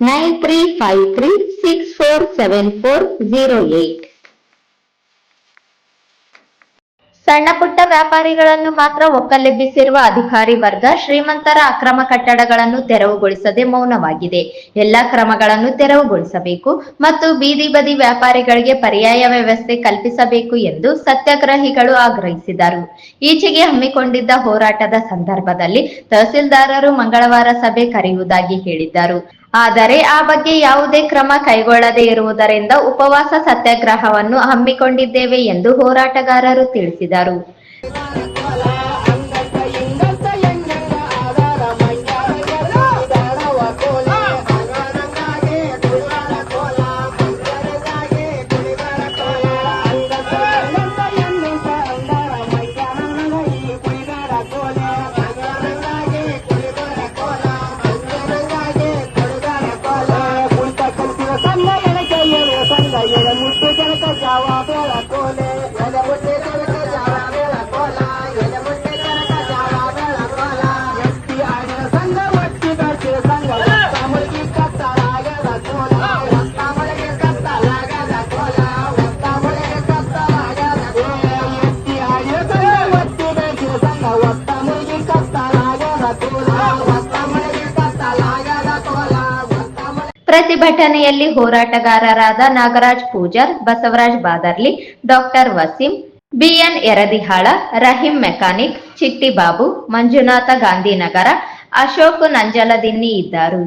Nine three ಸಣ್ಣ ಪುಟ್ಟ ವ್ಯಾಪಾರಿಗಳನ್ನು ಮಾತ್ರ ಒಕ್ಕಲೆಬ್ಬಿಸಿರುವ ಅಧಿಕಾರಿ ವರ್ಗ ಶ್ರೀಮಂತರ ಅಕ್ರಮ ಕಟ್ಟಡಗಳನ್ನು ತೆರವುಗೊಳಿಸದೆ ಮೌನವಾಗಿದೆ. ಎಲ್ಲಾ ಕ್ರಮಗಳನ್ನು ತೆರವುಗೊಳಿಸಬೇಕು ಮತ್ತು ಬೀದಿ ಬದಿ ವ್ಯಾಪಾರಿಗಳಿಗೆ ಪರ್ಯಾಯ ವ್ಯವಸ್ಥೆ ಕಲ್ಪಿಸಬೇಕು ಎಂದು ಸತ್ಯಾಗ್ರಹಿಗಳು ಆಗ್ರಹಿಸಿದರು. ಈಚೆಗೆ ಹಮ್ಮಿಕೊಂಡಿದ್ದ ಹೋರಾಟದ ಸಂದರ್ಭದಲ್ಲಿ ತಹಸೀಲ್ದಾರರು ಮಂಗಳವಾರ ಸಭೆ ಕರೆಯುವುದಾಗಿ ಹೇಳಿದ್ದರು. ಆದರೆ ಆ ಬಗ್ಗೆ ಯಾವುದೇ ಕ್ರಮ ಕೈಗೊಳ್ಳದೇ ಇರುವುದರಿಂದ ಉಪವಾಸ ಸತ್ಯಾಗ್ರಹವನ್ನು ಹಮ್ಮಿಕೊಂಡಿದ್ದೇವೆ ಎಂದು ಹೋರಾಟಗಾರರು ತಿಳಿಸಿದರು. ముట్టు కనుక చావా ಪ್ರತಿಭಟನೆಯಲ್ಲಿ ಹೋರಾಟಗಾರರಾದ Nagaraj Pujar, Basavaraj Badarli, doctor Wasim, BN Yaradihal, Rahim mechanic Chitti Babu Manjunatha Gandhinagar, Ashok Nanjaladinni ಇದ್ದರು.